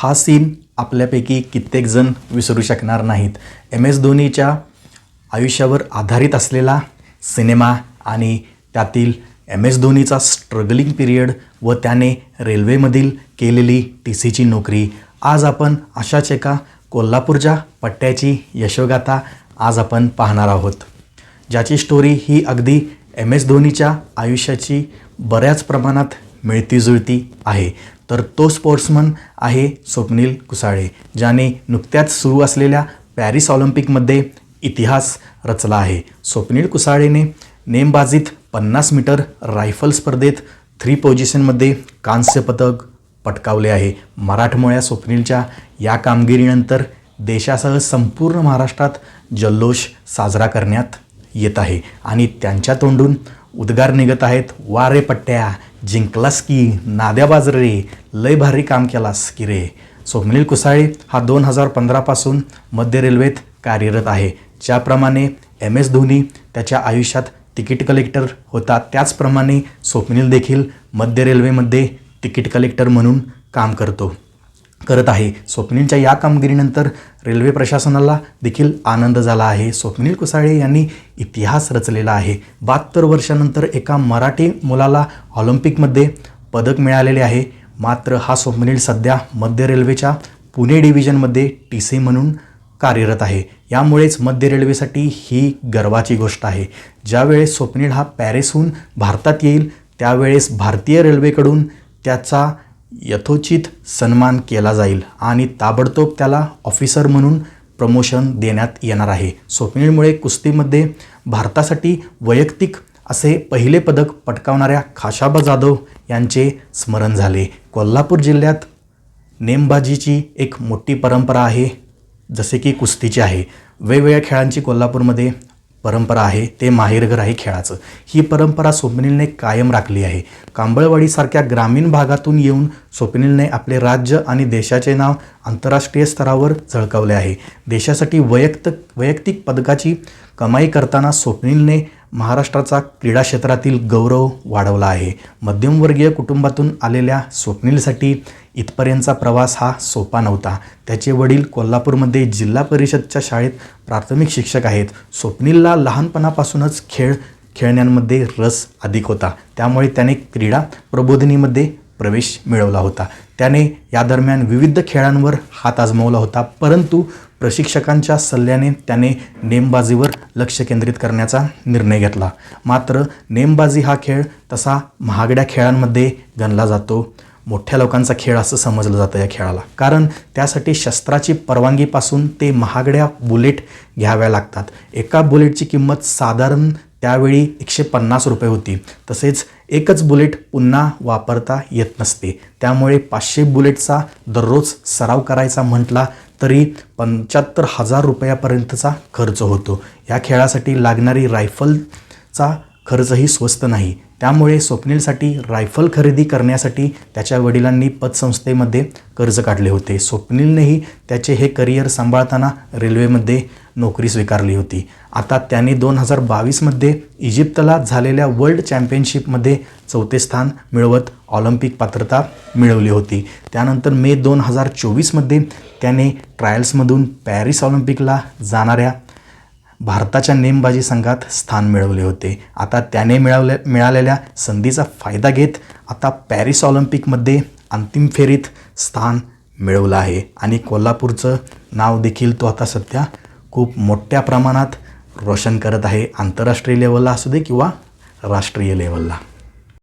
हा सीन आपल्यापैकी कित्येकजण विसरू शकणार नाहीत. एम एस धोनीच्या आयुष्यावर आधारित असलेला सिनेमा आणि त्यातील एम एस धोनीचा स्ट्रगलिंग पिरियड व त्याने रेल्वेमधील केलेली टी सीची नोकरी. आज आपण अशाच एका कोल्हापूरच्या पट्ट्याची यशोगाथा आज आपण पाहणार आहोत. ज्याची स्टोरी ही अगदी एम एस धोनीच्या आयुष्याची बऱ्याच प्रमाणात मिळतीजुळती आहे. तर तो स्पोर्ट्समन आहे स्वप्नील कुसाळे ज्याने नुकत्याच सुरू असलेल्या पॅरिस ऑलिम्पिकमध्ये इतिहास रचला आहे. स्वप्नील कुसाळेने नेमबाजीत पन्नास मीटर रायफल स्पर्धेत थ्री पोझिशनमध्ये कांस्य पदक पटकावले आहे. मराठमोळ्या स्वप्नीलच्या या कामगिरीनंतर देशासह संपूर्ण महाराष्ट्रात जल्लोष साजरा करण्यात येत आहे. आणि त्यांच्या तोंडून उद्गार निघत आहेत वारे पट्ट्या जिंकलास की नाद्या बाज रे लय भारी काम केलास की रे. स्वप्नील कुसाळे हा दोन हजार पंधरापासून मध्य रेल्वेत कार्यरत आहे. ज्याप्रमाणे एम एस धोनी त्याच्या आयुष्यात तिकीट कलेक्टर होता त्याचप्रमाणे स्वप्नील देखील मध्य रेल्वेमध्ये तिकीट कलेक्टर म्हणून काम करतो. करत आहे. स्वप्नीलच्या या कामगिरीनंतर रेल्वे प्रशासनाला देखील आनंद झाला आहे. स्वप्नील कुसाळे यांनी इतिहास रचलेला आहे. बहात्तर वर्षानंतर एका मराठी मुलाला ऑलिम्पिकमध्ये पदक मिळालेले आहे. मात्र हा स्वप्नील सध्या मध्य रेल्वेच्या पुणे डिव्हिजनमध्ये टी सी म्हणून कार्यरत आहे. यामुळेच मध्य रेल्वेसाठी ही गर्वाची गोष्ट आहे. ज्यावेळेस स्वप्नील हा पॅरिसहून भारतात येईल त्यावेळेस भारतीय रेल्वेकडून त्याचा यथोचित सन्मान केला जाईल आणि ताबडतोब त्याला ऑफिसर म्हणून प्रमोशन देण्यात येणार आहे. स्वप्नीलमुळे कुस्तीमध्ये भारतासाठी वैयक्तिक असे पहिले पदक पटकावणाऱ्या खाशाबा जाधव यांचे स्मरण झाले. कोल्हापूर जिल्ह्यात नेमबाजीची एक मोठी परंपरा आहे जसे की कुस्तीची आहे. वेगवेगळ्या खेळांची कोल्हापूरमध्ये परंपरा आहे ते माहेरघर आहे खेळाचं. ही परंपरा स्वप्नीलने कायम राखली आहे. कांबळवाडीसारख्या ग्रामीण भागातून येऊन स्वप्नीलने आपले राज्य आणि देशाचे नाव आंतरराष्ट्रीय स्तरावर झळकावले आहे. देशासाठी वैयक्तिक वैयक्तिक पदकाची कमाई करताना स्वप्नीलने महाराष्ट्राचा क्रीडा क्षेत्रातील गौरव वाढवला आहे. मध्यमवर्गीय कुटुंबातून आलेल्या स्वप्नीलसाठी इथपर्यंतचा प्रवास हा सोपा नव्हता. त्याचे वडील कोल्हापूरमध्ये जिल्हा परिषदच्या शाळेत प्राथमिक शिक्षक आहेत. स्वप्नीलला लहानपणापासूनच खेळ खेळण्यांमध्ये रस अधिक होता. त्यामुळे त्याने क्रीडा प्रबोधिनीमध्ये प्रवेश मिळवला होता. त्याने या दरम्यान विविध खेळांवर हात आजमावला होता. परंतु प्रशिक्षकांच्या सल्ल्याने त्याने नेमबाजीवर लक्ष केंद्रित करण्याचा निर्णय घेतला. मात्र नेमबाजी हा खेळ तसा महागड्या खेळांमध्ये गणला जातो. मोठ्या लोकांचा खेळ असं समजलं जातं या खेळाला. कारण त्यासाठी शस्त्राची परवानगीपासून ते महागड्या बुलेट घ्याव्या लागतात. एका बुलेटची किंमत साधारण त्यावेळी एकशे पन्नास रुपये होती. तसेच एकच बुलेट पुन्हा वापरता येत नसते. त्यामुळे पाचशे बुलेटचा दररोज सराव करायचा म्हटला तरी पंच्याहत्तर हजार रुपयापर्यंतचा खर्च होतो. या खेळासाठी लागणारी रायफलचा खर्चही स्वस्त नाही. त्यामुळे स्वप्नीलसाठी रायफल खरेदी करण्यासाठी त्याच्या वडिलांनी पतसंस्थेमध्ये कर्ज काढले होते. स्वप्नीलनेही त्याचे हे करिअर सांभाळताना रेल्वेमध्ये नोकरी स्वीकारली होती. आता त्याने दोन हजार बावीसमध्ये इजिप्तला झालेल्या वर्ल्ड चॅम्पियनशिपमध्ये चौथे स्थान मिळवत ऑलिम्पिक पात्रता मिळवली होती. त्यानंतर मे दोन हजार चोवीसमध्ये त्याने ट्रायल्समधून पॅरिस ऑलिम्पिकला जाणाऱ्या भारताच्या नेमबाजी संघात स्थान मिळवले होते. आता त्याने मिळवले मिळालेल्या संधीचा फायदा घेत आता पॅरिस ऑलिम्पिकमध्ये अंतिम फेरीत स्थान मिळवलं आहे. आणि कोल्हापूरचं नाव देखील तो आता सध्या खूप मोठ्या प्रमाणात रोशन करत आहे. आंतरराष्ट्रीय लेवलला असू दे किंवा राष्ट्रीय लेवलला.